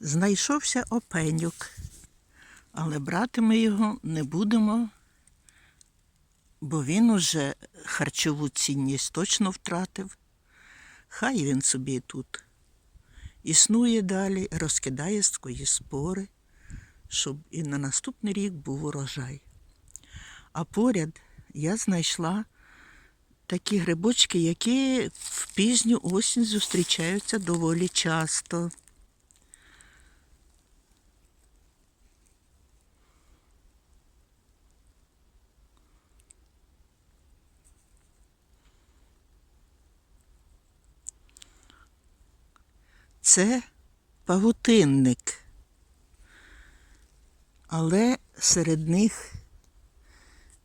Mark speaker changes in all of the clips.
Speaker 1: Знайшовся опенюк, але брати ми його не будемо, бо він уже харчову цінність точно втратив. Хай він собі тут існує далі, розкидає свої спори, щоб і на наступний рік був урожай. А поряд я знайшла такі грибочки, які в пізню осінь зустрічаються доволі часто. Це павутинник. Але серед них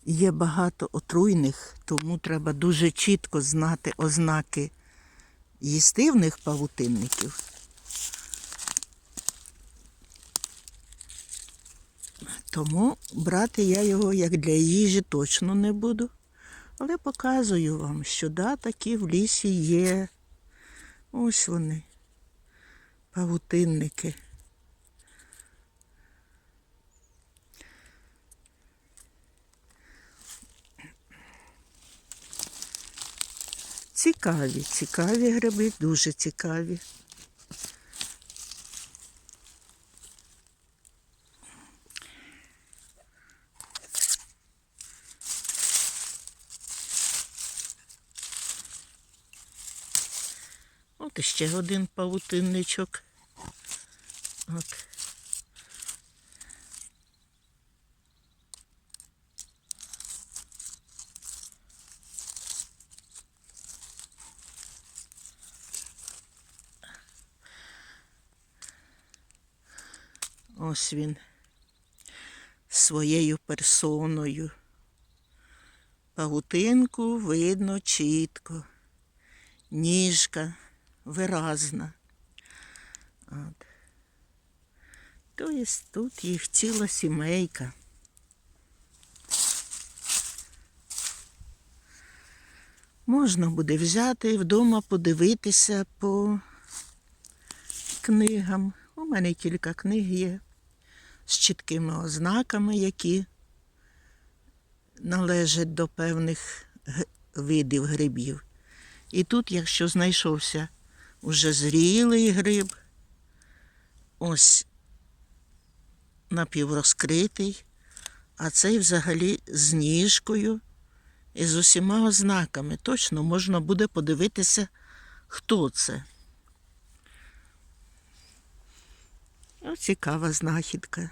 Speaker 1: є багато отруйних, тому треба дуже чітко знати ознаки їстивних павутинників. Тому брати я його як для їжі точно не буду. Але показую вам, що да, такі в лісі є. Ось вони, павутинники. Цікаві, цікаві гриби, дуже цікаві. От іще один павутинничок. От. Ось він своєю персоною. Павутинку видно чітко, ніжка виразна. От. Тобто тут їх ціла сімейка. Можна буде взяти вдома подивитися по книгам. У мене кілька книг є з чіткими ознаками, які належать до певних видів грибів. І тут, якщо знайшовся уже зрілий гриб, ось напіврозкритий, а цей взагалі з ніжкою і з усіма ознаками. Точно можна буде подивитися, хто це. О, цікава знахідка.